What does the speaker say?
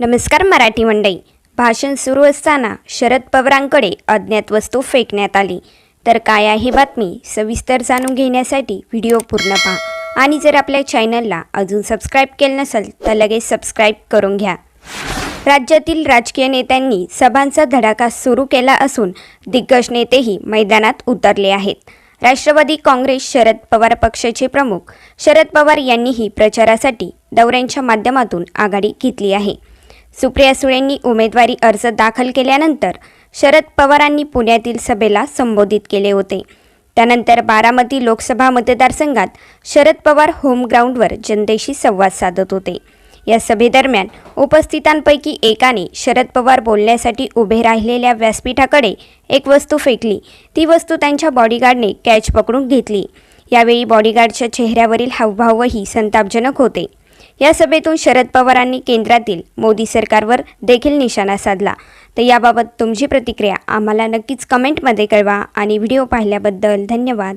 नमस्कार मराठी मंडळी. भाषण सुरू असताना शरद पवारांकडे अज्ञात वस्तू फेकण्यात आली. तर काय आहे बातमी सविस्तर जाणून घेण्यासाठी व्हिडिओ पूर्ण पहा. आणि जर आपल्या चॅनलला अजून सबस्क्राईब केलं नसेल तर लगेच सबस्क्राईब करून घ्या. राज्यातील राजकीय नेत्यांनी सभांचा धडाका सुरू केला असून दिग्गज नेतेही मैदानात उतरले आहेत. राष्ट्रवादी काँग्रेस शरद पवार पक्षाचे प्रमुख. शरद पवार यांनीही प्रचारासाठी दौऱ्यांच्या माध्यमातून आघाडी घेतली आहे. सुप्रिया सुळेंनी उमेदवारी अर्ज दाखल केल्यानंतर शरद पवारांनी पुण्यातील सभेला संबोधित केले होते. त्यानंतर बारामती लोकसभा मतदारसंघात शरद पवार होम ग्राउंडवर जनतेशी संवाद साधत होते. या सभेदरम्यान उपस्थितांपैकी एकाने शरद पवार बोलण्यासाठी उभे राहिलेल्या व्यासपीठाकडे एक वस्तू फेकली. ती वस्तू त्यांच्या बॉडीगार्डने कॅच पकडून घेतली. यावेळी बॉडीगार्डच्या चेहऱ्यावरील हावभावही संतापजनक होते. या सभेतून शरद पवारांनी केंद्रातील मोदी सरकारवर देखील निशाणा साधला. तर याबाबत तुमची प्रतिक्रिया आम्हाला नक्कीच कमेंटमध्ये कळवा आणि व्हिडिओ पाहिल्याबद्दल धन्यवाद.